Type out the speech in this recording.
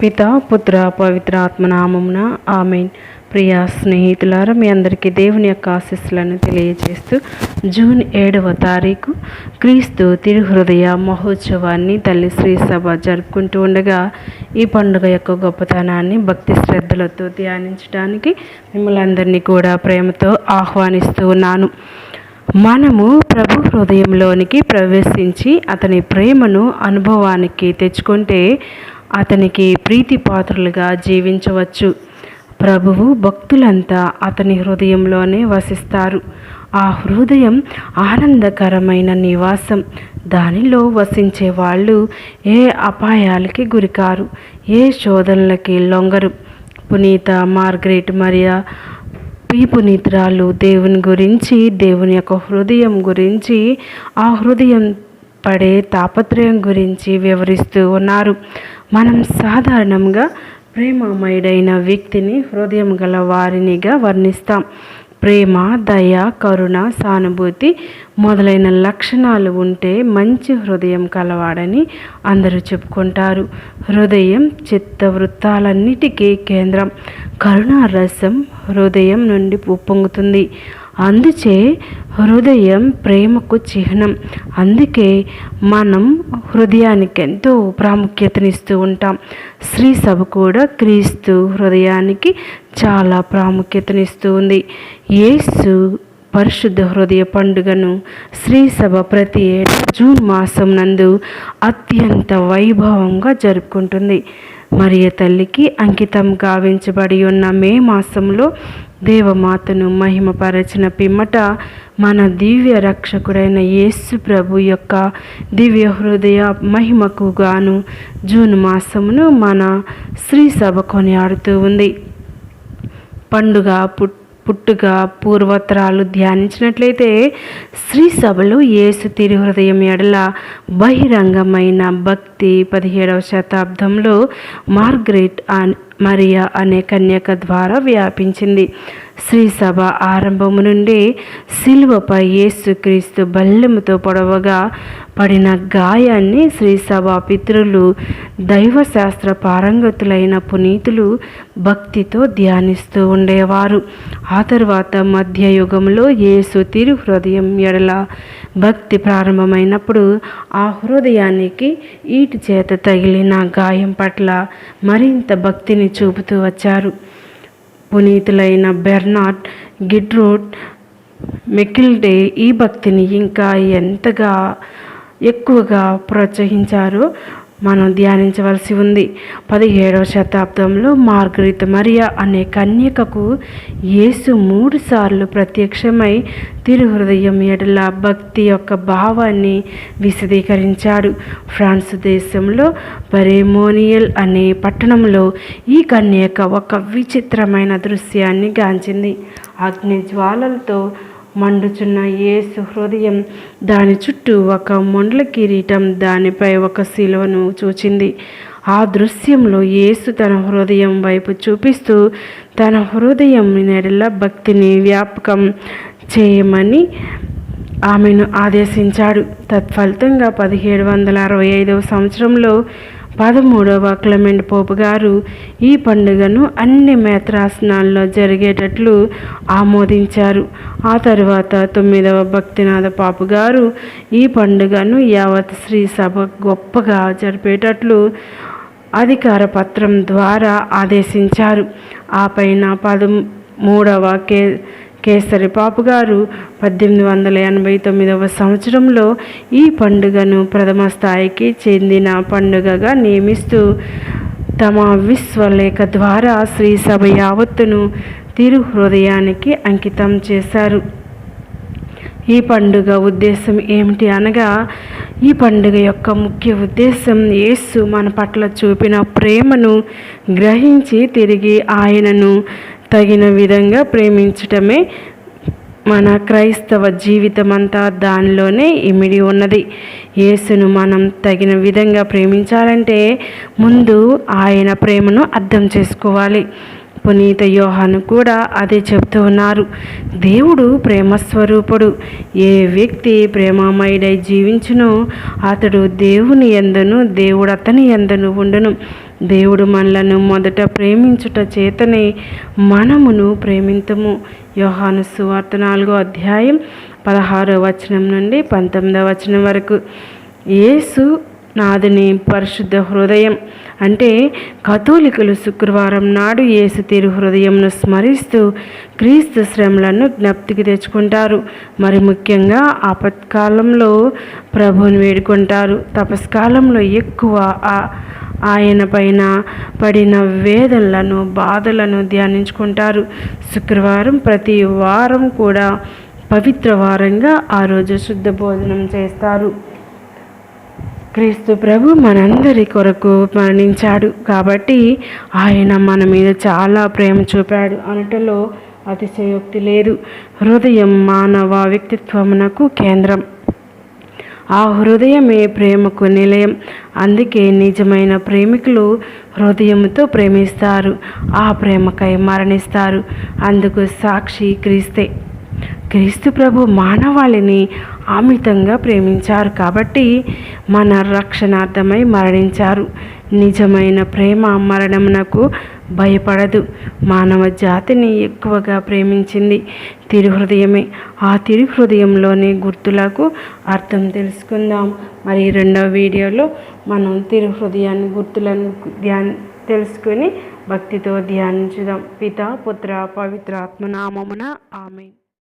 పిత పుత్ర పవిత్ర ఆత్మనామమున ఆమెన్. ప్రియ స్నేహితులారా మీ అందరికీ దేవుని యొక్క ఆశీస్సులను తెలియజేస్తూ జూన్ ఏడవ తారీఖు క్రీస్తు తిరుహృదయ మహోత్సవాన్ని తల్లి శ్రీ సభ జరుపుకుంటూ ఉండగా ఈ పండుగ యొక్క గొప్పతనాన్ని భక్తి శ్రద్ధలతో ధ్యానించడానికి మిమ్మల్ని అందరినీ కూడా ప్రేమతో ఆహ్వానిస్తూ ఉన్నాను. మనము ప్రభు హృదయంలోనికి ప్రవేశించి అతని ప్రేమను అనుభవానికి తెచ్చుకుంటే అతనికి ప్రీతిపాత్రులుగా జీవించవచ్చు. ప్రభువు భక్తులంతా అతని హృదయంలోనే వసిస్తారు. ఆ హృదయం ఆనందకరమైన నివాసం. దానిలో వసించే వాళ్ళు ఏ అపాయాలకి గురికారు ఏ శోధనలకి లొంగరు. పునీత మార్గరెట్ మరియా ఈ పునీతురాలు దేవుని గురించి దేవుని యొక్క హృదయం గురించి ఆ హృదయం పడే తాపత్రయం గురించి వివరిస్తూ ఉన్నారు. మనం సాధారణంగా ప్రేమమయుడైన వ్యక్తిని హృదయం గల వారినిగా వర్ణిస్తాం. ప్రేమ దయ కరుణ సానుభూతి మొదలైన లక్షణాలు ఉంటే మంచి హృదయం కలవాడని అందరూ చెప్పుకుంటారు. హృదయం చిత్త వృత్తాలన్నిటికీ కేంద్రం కరుణారసం హృదయం నుండి ఉప్పొంగుతుంది. అందుచే హృదయం ప్రేమకు చిహ్నం. అందుకే మనం హృదయానికి ఎంతో ప్రాముఖ్యతనిస్తూ ఉంటాం. స్త్రీ సభ కూడా క్రీస్తు హృదయానికి చాలా ప్రాముఖ్యతనిస్తూ ఉంది. యేసు పరిశుద్ధ హృదయ పండుగను శ్రీ సభ ప్రతి ఏటా జూన్ మాసం నందు అత్యంత వైభవంగా జరుపుకుంటుంది. మరియ తల్లికి అంకితం గావించబడి ఉన్న మే మాసంలో దేవమాతను మహిమపరచిన పిమ్మట మన దివ్య రక్షకుడైన యేసు ప్రభు యొక్క దివ్య హృదయ మహిమకు గాను జూన్ మాసమును మన శ్రీ సభ కొనియాడుతూ ఉంది. పండుగ పుట్ పుట్టుక పూర్వత్రాలు ధ్యానించినట్లయితే శ్రీ సభలో యేసు తిరుహృదయం ఎడల బహిరంగమైన భక్తి పదిహేడవ శతాబ్దంలో మార్గరెట్ మరియా అనే కన్యక ద్వారా వ్యాపించింది. శ్రీ సభ ఆరంభము నుండి శిలువపై యేసుక్రీస్తు బల్లెముతో పొడవగా పడిన గాయాన్ని శ్రీ సభ పితృలు దైవశాస్త్ర పారంగతులైన పునీతులు భక్తితో ధ్యానిస్తూ ఉండేవారు. ఆ తర్వాత మధ్యయుగంలో యేసు తిరు హృదయం ఎడల భక్తి ప్రారంభమైనప్పుడు ఆ హృదయానికి ఈటి చేత తగిలిన గాయం పట్ల మరింత భక్తిని చూపుతూ వచ్చారు. పునీతులైన బెర్నాడ్ గిడ్రూట్ మెకిల్డే ఈ భక్తిని ఇంకా ఎంతగా ఎక్కువగా ప్రోత్సహించారో? మనం ధ్యానించవలసి ఉంది. పదిహేడవ శతాబ్దంలో మార్గరిత మరియా అనే కన్యకకు యేసు మూడు సార్లు ప్రత్యక్షమై తిరుహృదయం ఎడల భక్తి యొక్క భావాన్ని విశదీకరించాడు. ఫ్రాన్స్ దేశంలో బరేమోనియల్ అనే పట్టణంలో ఈ కన్యక ఒక విచిత్రమైన దృశ్యాన్ని గాంచింది. అగ్ని జ్వాలలతో మండుచున్న యేసు హృదయం దాని చుట్టూ ఒక మొండ్ల కిరీటం దానిపై ఒక శిలువను చూచింది. ఆ దృశ్యంలో యేసు తన హృదయం వైపు చూపిస్తూ తన హృదయం నెడల భక్తిని వ్యాపకం చేయమని ఆమెను ఆదేశించాడు. తత్ఫలితంగా పదిహేడు వందల అరవై ఐదవ సంవత్సరంలో పదమూడవ క్లమెంట్ పోపు గారు ఈ పండుగను అన్ని మేత్రాసనాల్లో జరిగేటట్లు ఆమోదించారు. ఆ తర్వాత తొమ్మిదవ భక్తినాథ పాపు గారు ఈ పండుగను యావత్ శ్రీ సభ గొప్పగా జరిపేటట్లు అధికార పత్రం ద్వారా ఆదేశించారు. ఆ పైన పదమూడవ కే కేసరి పాపు గారు పద్దెనిమిది వందల ఎనభై తొమ్మిదవ సంవత్సరంలో ఈ పండుగను ప్రథమ స్థాయికి చెందిన పండుగగా నియమిస్తూ తమ విశ్వలేఖ ద్వారా శ్రీ సభ యావత్తును తిరు హృదయానికి అంకితం చేశారు. ఈ పండుగ ఉద్దేశం ఏమిటి అనగా ఈ పండుగ యొక్క ముఖ్య ఉద్దేశం యేసు మన పట్ల చూపిన ప్రేమను గ్రహించి తిరిగి ఆయనను తగిన విధంగా ప్రేమించటమే మన క్రైస్తవ జీవితం అంతా దానిలోనే ఇమిడి ఉన్నది. యేసును మనం తగిన విధంగా ప్రేమించాలంటే ముందు ఆయన ప్రేమను అర్థం చేసుకోవాలి. పునీత యోహాను కూడా అదే చెప్తూ ఉన్నారు. దేవుడు ప్రేమస్వరూపుడు. ఏ వ్యక్తి ప్రేమమయుడై జీవించునో అతడు దేవుని ఎందను దేవుడు అతని ఎందను ఉండును. దేవుడు మనలను మొదట ప్రేమించుట చేతనే మనమును ప్రేమింతము. యోహాను సువార్త నాలుగో అధ్యాయం పదహారో వచనం నుండి పంతొమ్మిదో వచనం వరకు. యేసు నాదిని పరిశుద్ధ హృదయం అంటే కథోలికులు శుక్రవారం నాడు యేసు తీరు హృదయంను స్మరిస్తూ క్రీస్తు శ్రమలను జ్ఞప్తికి తెచ్చుకుంటారు. మరి ముఖ్యంగా ఆపత్కాలంలో ప్రభుని వేడుకుంటారు. తపస్కాలంలో ఎక్కువ ఆ ఆయన పైన పడిన వేదనలను బాధలను ధ్యానించుకుంటారు. శుక్రవారం ప్రతి వారం కూడా పవిత్ర వారంగా ఆ రోజు శుద్ధ భోజనం చేస్తారు. క్రీస్తు ప్రభు మనందరి కొరకు మరణించాడు కాబట్టి ఆయన మన మీద చాలా ప్రేమ చూపాడు. అనటలో అతిశయోక్తి లేదు. హృదయం మానవ వ్యక్తిత్వమునకు కేంద్రం. ఆ హృదయమే ప్రేమకు నిలయం. అందుకే నిజమైన ప్రేమికులు హృదయంతో ప్రేమిస్తారు. ఆ ప్రేమకై మరణిస్తారు. అందుకు సాక్షి క్రీస్తే. క్రీస్తు ప్రభు మానవాళిని అమితంగా ప్రేమించారు కాబట్టి మన రక్షణార్థమై మరణించారు. నిజమైన ప్రేమ మరణమునకు భయపడదు. మానవ జాతిని ఎక్కువగా ప్రేమించింది తిరుహృదయమే. ఆ తిరుహృదయంలోని గుర్తులకు అర్థం తెలుసుకుందాం. మరి రెండవ వీడియోలో మనం తిరుహృదయాన్ని గుర్తులను ధ్యాన్ తెలుసుకొని భక్తితో ధ్యానించుదాం. పిత పుత్ర పవిత్ర ఆత్మనామమున ఆమె